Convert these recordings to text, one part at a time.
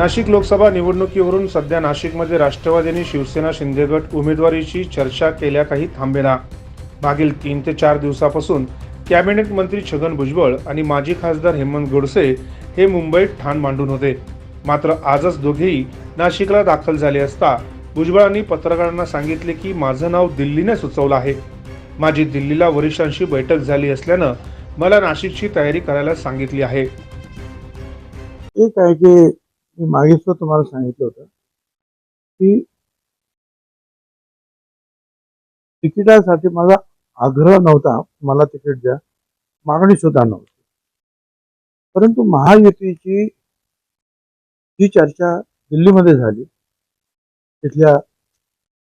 नाशिक लोकसभा निवडणुकीवरून सध्या नाशिकमध्ये राष्ट्रवादीने शिवसेना शिंदे गट उमेदवारीची चर्चा केल्या काही थांबेना. मागील तीन ते चार दिवसापासून कॅबिनेट मंत्री छगन भुजबळ आणि माजी खासदार हेमंत गोडसे हे मुंबईत ठाण मांडून होते. मात्र आजच दोघेही नाशिकला दाखल झाले असता भुजबळांनी पत्रकारांना सांगितले की माझं नाव दिल्लीने सुचवलं आहे. माझी दिल्लीला वरिष्ठांशी बैठक झाली असल्यानं मला नाशिकची तयारी करायला सांगितली आहे. एक आहे की मी मागे सुद्धा तुम्हाला सांगितलं होतं की तिकिटासाठी माझा आग्रह नव्हता मला तिकीट द्या. मागणी सुद्धा नव्हती. परंतु महायुतीची ही चर्चा दिल्लीमध्ये झाली तिथल्या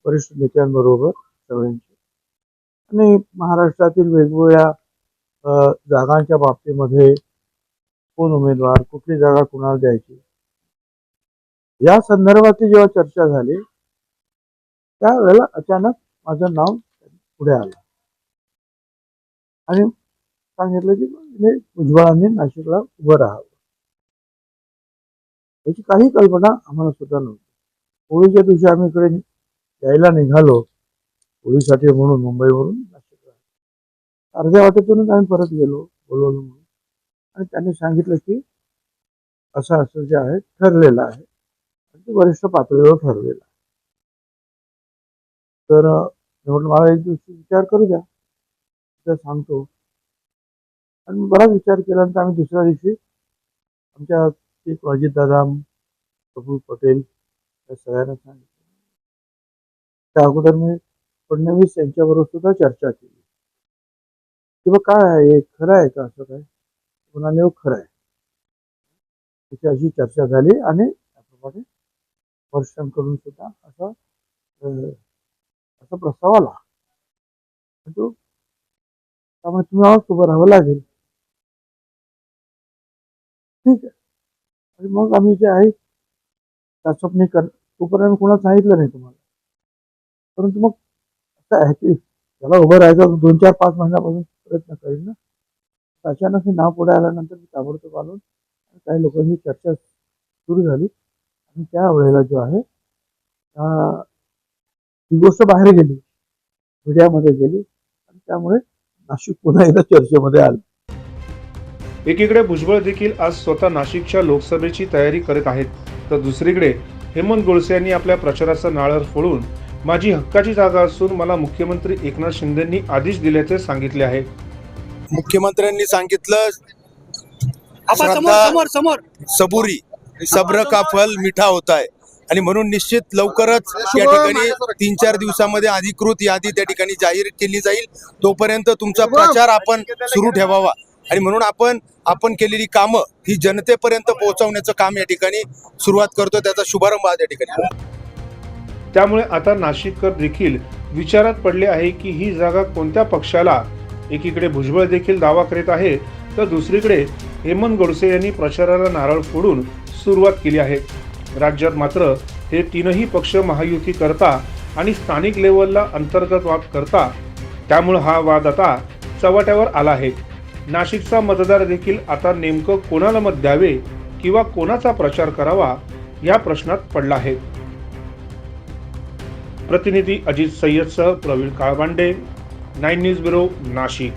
वरिष्ठ नेत्यांबरोबर सगळ्यांची आणि महाराष्ट्रातील वेगवेगळ्या जागांच्या बाबतीमध्ये कोण उमेदवार कुठली जागा कुणाला द्यायची या संदर्भातली जेव्हा चर्चा झाली त्यावेळेला अचानक माझं नाव पुढे आलं. आणि सांगितलं की हे भुजबळांनी नाशिकला उभं राहावं. याची काही कल्पना आम्हाला सुद्धा नव्हती. होळीच्या दिवशी आम्ही इकडे यायला निघालो. होळीसाठी म्हणून मुंबईवरून नाशिकला. अर्ध्या वाटेतूनच आम्ही परत गेलो बोलवलो म्हणून. आणि त्यांनी सांगितलं की असं असं जे आहे ठरलेलं आहे. वरिष्ठ पातळीवर ठरलेला तर म्हटलं मला एक दिवशी विचार करू द्या तर सांगतो. आणि बराच विचार केल्यानंतर आम्ही दुसऱ्या दिवशी आमच्या एक अजितदादा प्रफुल्ल पटेल या सगळ्यांना सांगितलं. त्या अगोदर मी फडणवीस यांच्याबरोबर सुद्धा चर्चा केली. की बा काय आहे? हे खरं आहे का असं काय? म्हणाले खरं आहे. त्याची अशी चर्चा झाली आणि त्याप्रमाणे वर्षांकडून सुद्धा असा असा प्रस्ताव आला. परंतु त्यामुळे तुम्ही आवाज उभं राहावं लागेल. ठीक आहे. आणि मग आम्ही जे आहे चाचपणी कर तोपर्यंत कोणाला सांगितलं नाही तुम्हाला. परंतु मग असं आहे की त्याला उभं राहायचं दोन चार पाच महिन्यापासून प्रयत्न करेन ना. अचानक हे नाव पुढे आल्यानंतर मी ताबडतोब आलो आणि काही लोकांची चर्चा सुरू झाली. आणि त्या वेळेला जो आहे ही गोष्ट बाहेर गेली. मीडियामध्ये गेली. आणि त्यामुळे नाशिक पुन्हा एकदा चर्चेमध्ये आलं. एकीकडे भुजबळ देखील आज स्वतः नाशिकच्या लोकसभेची तयारी करत आहेत. तर दुसरीकडे हेमंत गोडसे यांनी आपल्या प्रचाराचा नाळर फोडून माझी हक्काची जागा असून मला मुख्यमंत्री एकनाथ शिंदेंनी आदेश दिल्याचे सांगितले आहे. मुख्यमंत्र्यांनी सांगितलं समोर समोर. सबुरी. सब्र का फल मिठा होता है आणि म्हणून निश्चित लवकरच या ठिकाणी तीन चार दिवसामध्ये अधिकृत यादी त्या ठिकाणी जाहीर केली जाईल. तोपर्यंत तुमचा प्रचार आपण सुरू ठेवावा. आणि म्हणून आपण आपण केलेली कामं ही जनतेपर्यंत पोहोचवण्याचं काम या ठिकाणी सुरुवात करतो त्याचा शुभारंभ आज या ठिकाणी त्यामुळे आता नाशिककर देखील विचारात पडले आहे की ही जागा कोणत्या पक्षाला? एकीकडे भुजबळ देखील दावा करीत आहे तर दुसरीकडे हेमंत गोडसे यांनी प्रचाराला नारळ फोडून सुरुवात केली आहे. राज्यात मात्र हे तीनही पक्ष महायुती करता आणि स्थानिक लेवलला अंतर्गत वाद करता त्यामुळं हा वाद आता चव्हाट्यावर आला आहे. नाशिकचा मतदार देखील आता नेमकं कोणाला मत द्यावे किंवा कोणाचा प्रचार करावा या प्रश्नात पडला आहे. प्रतिनिधी Ajit सय्यदसह Pravin Kalbande nine news bureau Nashik.